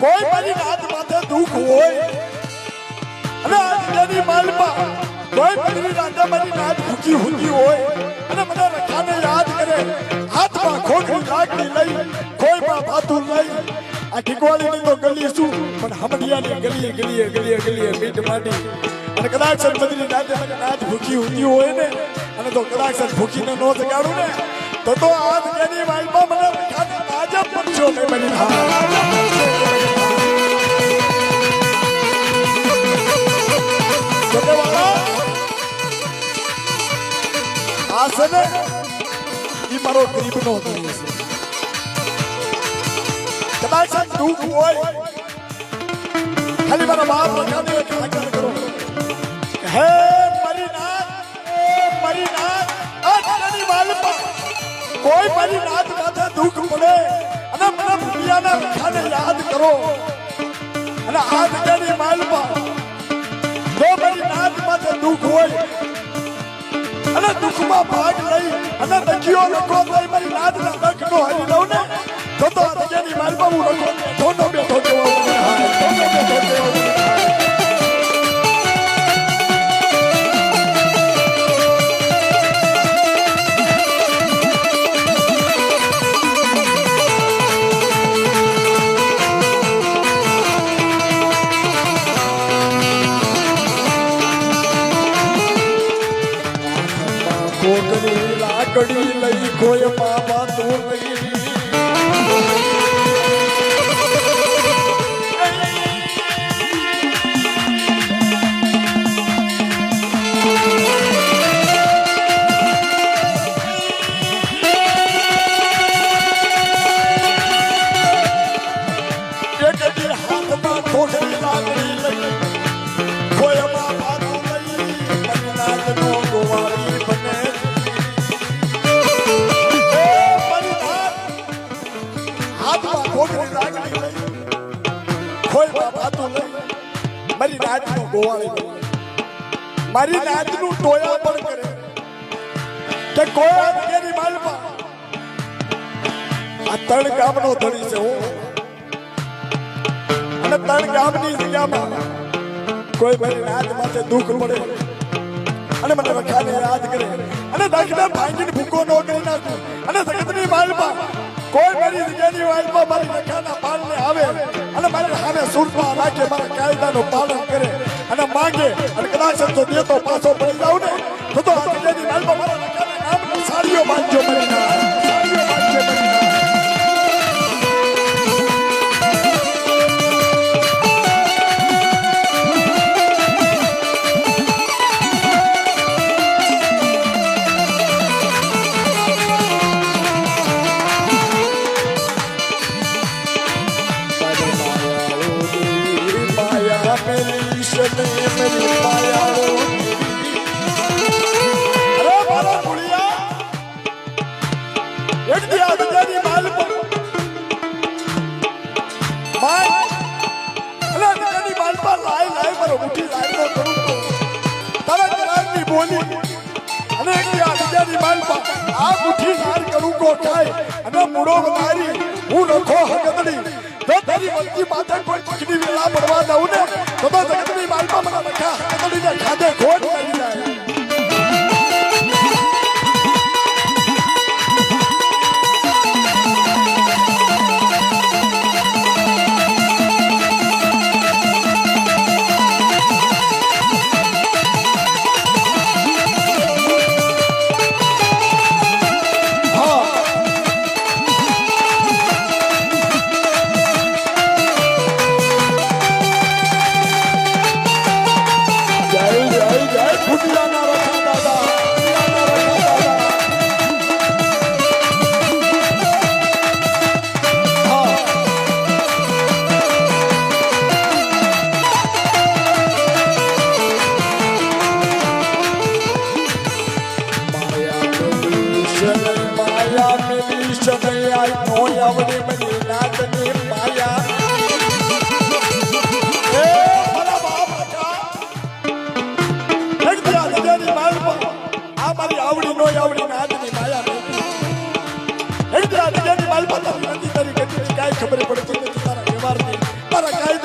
કોઈ મારી નાથ માથે દુઃખ હોય અને આજ તેની માલમાં કોઈ મારી નાથે મારી નાથ ભૂખી હુતી હોય ભાતું લઈ. આ ઠીકવાડીની તો ગલી શું? પણ હમડિયાની ગલીએ ગલીએ ગલીએ ગલીએ મીટ માટી અને કદાચ બદલી મારી નાથ ભૂખી હુતી હોય ને, અને તો કદાચ ભૂખીને નો જગાડું ને, તો તો આજ તેની માલમાં મને રખાને તાજા પડશો નહીં બની આ છે ને, ઈ મારો ગરીબનો ધણી છે. દુઃખ હોય, ખાલી બાપ એક આગળ કરો. હે મારી નાથ એ મારી નાથ આ તેની માલમાં કોઈ મારી માથે દુઃખ પડે, અને મને દુનિયાના યાદ કરો. અને આ જગ્યાની માલમાં જો મારી નાથ માથે દુઃખ હોય, અને દુઃખમાં ભાગ લઈ અને દખીઓ લોકો લઈ મારી દખ નો હરી લઉં ને. તો તો આ જગ્યાની માલમાં હું લખો ધોનો બેઠો કેવો મને હાય ધોનો કોઈ બાબા નહીં મારી નાચનો ગોવાળી મારી નાચનું ટોયા પણ કરે. કે કોઈ અંગેની માલમાં. આ ત્રણ ગામનો ધણી છે હું. અને ત્રણ ગામની જગ્યામાં કોઈ મારી નાચ માટે દુઃખ પડે. અને મને વખાને યાદ કરે. અને દાખલા ભાંગીને ભૂકો નો કરી નાખું. અને જગતની માલમાં કોઈ મારી જગ્યાની માલમાં મારી વખાના પાલને આવે. અને મારી સામે સુરમાં રાખે મારા કાયદાનું પાલન કરે. અને માંગે અને કદાચ તો દેતો પાછો પડી જાવ ને આ આ હાર કરું ખાય અને મુડો વધારી હું રખો હગદડી તારી વસ્તી માથે કોઈ ચીકડી વેલા પડવા દઉં ને? તો જગતની માલમાં મને લખા હગદડીને ખાધે, ખોટ કરી જાય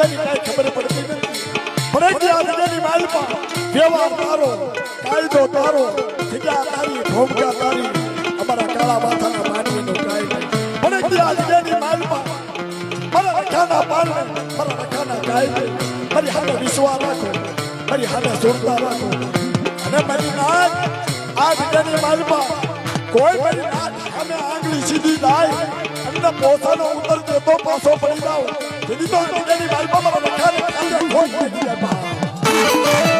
કાયદાની કાંઈ ખબર પડતી નથી. ફરજિયાત જેની માલમાં વ્યવહાર તારો, કાયદો તારો, જગ્યા તારી ભોમકા તારી, અમારા કાળા માથાના માનવીનો કાંઈ નહીં દિયા નજરની માલપા, મારા રખાના પાલને મારા રખાના કાયદે, મારી હાથે વિશ્વાસ રાખો, મારી હાથે જોડતા રાખો. અને મારી નાક આ વિજયની માલમાં કોઈ મારી નાક સામે આંગળી સીધી થાય અને પોતાનો ઉતર દેતો પાછો પડી જાવ જેથી તો વિજયની માલમાં મારા રખાને કાંદે ખોટ નાખી દે બા.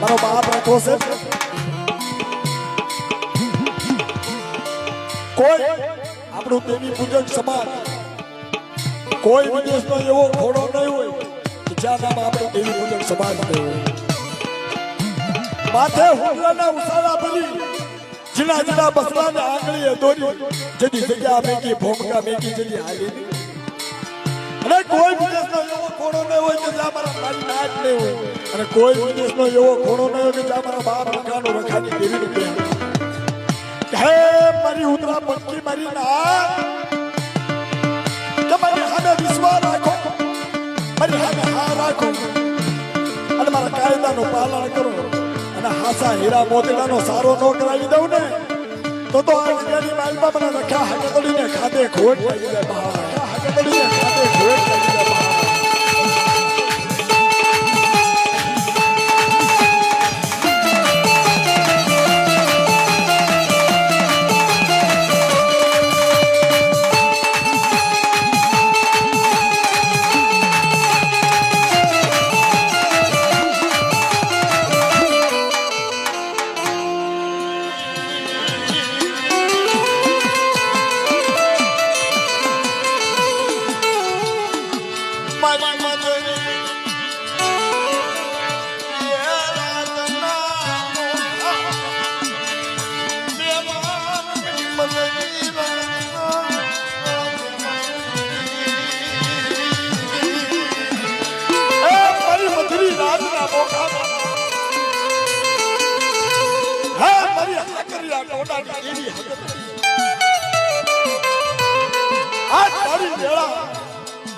મારો બાપ રાખો કોઈ આપણું દેવી પૂજન સમાજ કોઈ વિદેશનો એવો ઘોડો નહીં હોય જ્યાં નામ આપણે દેવી પૂજન સમાજ નહીં હોય માથે હુંડલાના ઉસાળા ભરી જીના જીના બસલાને આંગળીએ દોરી જેની જગ્યા મેકી ભોમકા મેકી જેની હાલી અને કોઈ વિદેશનો એવો ઘોડો નહીં હોય કે જ્યાં મારા મારી નાચ નહીં હોય. અને કોઈ વિદેશનો એવો ઘોડો નહીં હોય કે જ્યાં મારા બાપ રખાનો રખાની દેવીનું પ્રેમ હે, મારી ઉતરા પંકી મારી ના મારી કાયદાનું પાલન કરો અને હાસા હીરા મોતીડાનો સારો નો કરાવી દઉં ને તો તો આ વિદ્યાની માલમાં મને રખા ખાતે ખોટ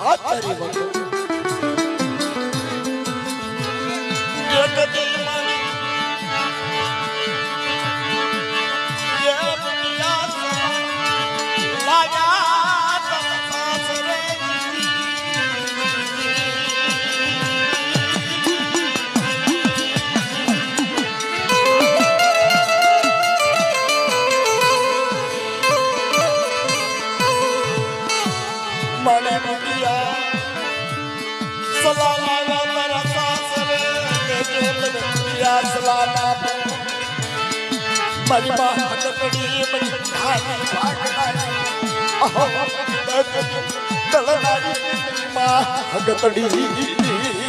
આ તારી વખત અહો માં હકડી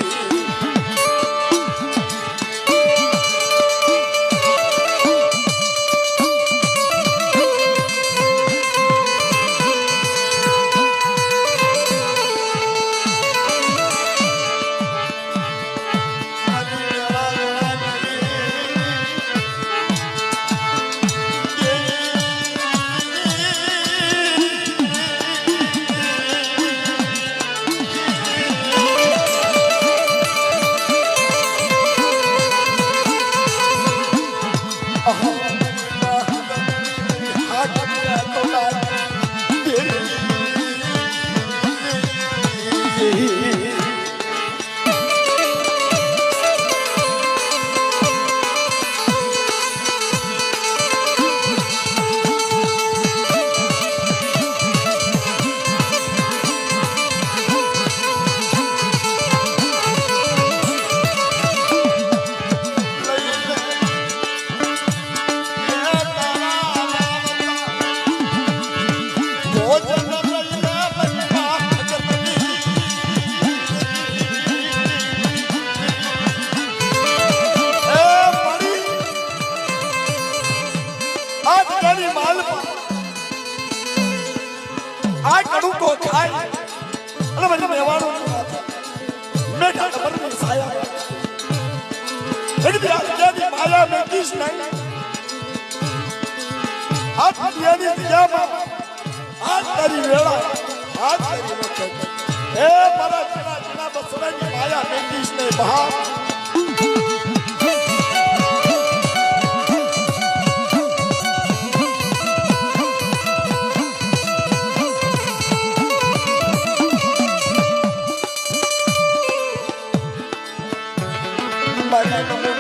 આ કડું તો ખાય અને મને મેવાનું મેઠા ખબર સાયા એની રાજ્યની માયા મેકીશ નહીં આ દુનિયાની આ તારી વેળા હાથ કરી વખત હે મારા જણા જણા બસરાની માયા મેંદીશ ને બહાર Bye.